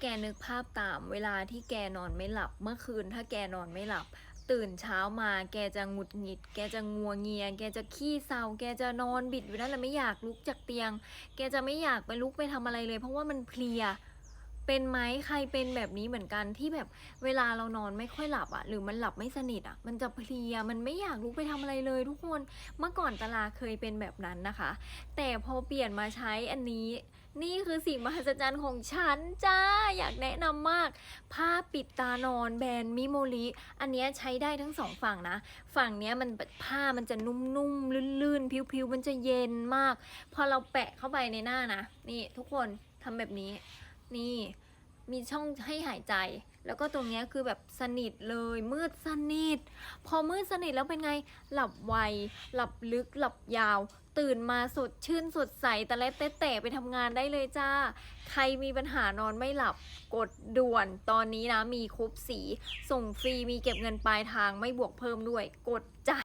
แกนึกภาพตามเวลาที่แกนอนไม่หลับ เมื่อคืนถ้าแกนอนไม่หลับ ตื่นเช้ามาแกจะหงุดหงิด แกจะงัวเงีย แกจะขี้เศร้า แกจะนอนบิดอยู่นั่นแหละไม่อยากลุกจากเตียง แกจะไม่อยากไปลุกไปทำอะไรเลย เพราะว่ามันเพลียเป็นไหมใครเป็นแบบนี้เหมือนกันที่แบบเวลาเรานอนไม่ค่อยหลับอะหรือมันหลับไม่สนิทอะมันจะเพลียมันไม่อยากลุกไปทำอะไรเลย ทุกคนเมื่อก่อนตาลาเคยเป็นแบบนั้นนะคะ แต่พอเปลี่ยนมาใช้อันนี้ นี่คือสิ่งมหัศจรรย์ของฉันจ้า อยากแนะนำมาก ผ้าปิดตานอนแบรนด์มิโมริอันนี้ใช้ได้ทั้งสองฝั่งนะ ฝั่งนี้มันผ้ามันจะนุ่มๆ ลื่นๆ ผิวๆ มันจะเย็นมาก พอเราแปะเข้าไปในหน้านะ นี่ทุกคนทำแบบนี้ นี่มีช่องให้หายใจ แล้วก็ตรงนี้คือแบบสนิทเลย มืดสนิท พอมืดสนิทแล้วเป็นไง หลับไว หลับลึก หลับยาว ตื่นมาสดชื่นสดใสแต่และแต่แต่ไปทำงานได้เลยจ้า ใครมีปัญหานอนไม่หลับกดด่วนตอนนี้นะมีครบสี ส่งฟรีมีเก็บเงินปลายทางไม่บวกเพิ่มด้วยกดจ่าย